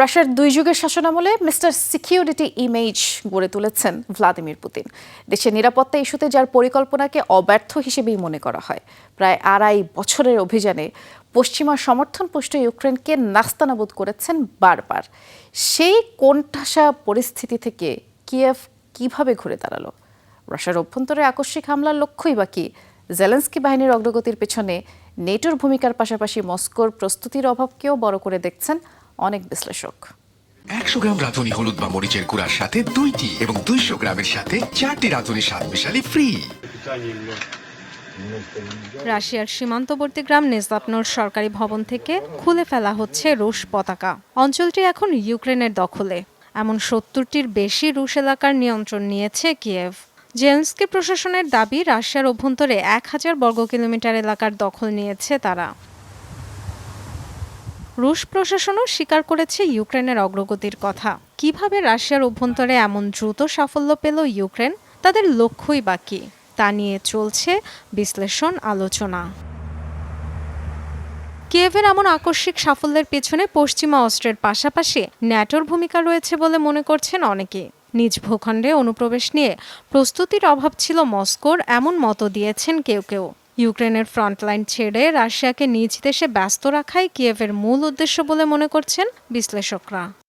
রাশিয়ার দুই যুগের শাসনামলে মিস্টার সিকিউরিটি ইমেজ গড়ে তুলেছেন ভ্লাদিমির পুতিন। দেশের নিরাপত্তা ইস্যুতে যার পরিকল্পনাকে অব্যর্থ হিসেবেই মনে করা হয়। প্রায় আড়াই বছরের অভিযানে পশ্চিমা সমর্থনপুষ্ট ইউক্রেনকে নাস্তানাবুদ করেছেন বারবার। সেই কোণঠাসা পরিস্থিতি থেকে কিয়েভ কীভাবে ঘুরে দাঁড়াল? রাশিয়ার অভ্যন্তরে আকস্মিক হামলার লক্ষ্যই বা কি? জেলেন্সকি বাহিনীর অগ্রগতির পেছনে নেটোর ভূমিকার পাশাপাশি মস্কোর প্রস্তুতির অভাবকেও বড় করে দেখছেন অনেক বিশ্লেষক। একশো গ্রাম রাঁধুনি হলুদ বা মরিচের গুঁড়ার সাথে দুইটি এবং দুইশো গ্রামের সাথে চারটি রাঁধুনি স্বাদ মেশালি ফ্রি রাশিয়ার সীমান্তবর্তী গ্রাম নেজাপনোর সরকারি ভবন থেকে খুলে ফেলা হচ্ছে রুশ পতাকা। অঞ্চলটি এখন ইউক্রেনের দখলে। এমন সত্তরটির বেশি রুশ এলাকার নিয়ন্ত্রণ নিয়েছে কিয়েভ। জেলেন্সকি প্রশাসনের দাবি রাশিয়ার অভ্যন্তরে এক হাজার বর্গ কিলোমিটার এলাকার দখল নিয়েছে তারা। রুশ প্রশাসনও স্বীকার করেছে ইউক্রেনের অগ্রগতির কথা। কীভাবে রাশিয়ার অভ্যন্তরে এমন দ্রুত সাফল্য পেল ইউক্রেন, তাদের লক্ষ্যই বাকি তা নিয়ে চলছে বিশ্লেষণ আলোচনা। কিয়েভের এমন আকস্মিক সাফল্যের পেছনে পশ্চিমা অস্ত্রের পাশাপাশি ন্যাটোর ভূমিকা রয়েছে বলে মনে করছেন অনেকে। নিজ ভূখণ্ডে অনুপ্রবেশ নিয়ে প্রস্তুতির অভাব ছিল মস্কোর, এমন মতো দিয়েছেন কেউ কেউ। ইউক্রেনের ফ্রন্টলাইন ছেড়ে রাশিয়াকে নিজ দেশে ব্যস্ত রাখাই কিয়েভের মূল উদ্দেশ্য বলে মনে করছেন বিশ্লেষকরা।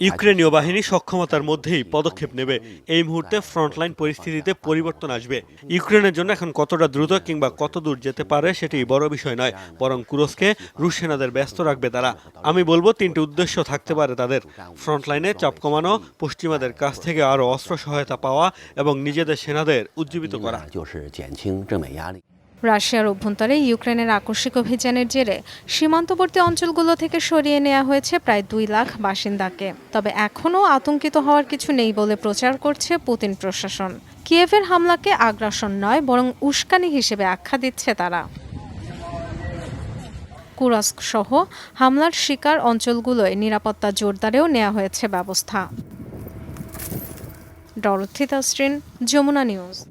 ইউক্রেনীয় বাহিনী সক্ষমতার মধ্যেই পদক্ষেপ নেবে। এই মুহূর্তে ফ্রন্টলাইন পরিস্থিতিতে পরিবর্তন আসবে। ইউক্রেনের জন্য এখন কতটা দ্রুত কিংবা কত দূর যেতে পারে সেটি বড় বিষয় নয়, বরং কুরস্কে রুশ সেনাদের ব্যস্ত রাখবে তারা। আমি বলব, তিনটি উদ্দেশ্য থাকতে পারে তাদের। ফ্রন্টলাইনে চাপ কমানো, পশ্চিমাদের কাছ থেকে আরও অস্ত্র সহায়তা পাওয়া এবং নিজেদের সেনাদের উজ্জীবিত করা। রাশিয়ার অভ্যন্তরে ইউক্রেনের আকস্মিক অভিযানের জেরে সীমান্তবর্তী অঞ্চলগুলো থেকে সরিয়ে নেওয়া হয়েছে প্রায় দুই লাখ বাসিন্দাকে। তবে এখনও আতঙ্কিত হওয়ার কিছু নেই বলে প্রচার করছে পুতিন প্রশাসন। কিয়েভের হামলাকে আগ্রাসন নয়, বরং উস্কানি হিসেবে আখ্যা দিচ্ছে তারা। কুরস্ক সহ হামলার শিকার অঞ্চলগুলোয় নিরাপত্তা জোরদারেও নেওয়া হয়েছে ব্যবস্থা। ডরথিতা শ্রীন যমুনা নিউজ।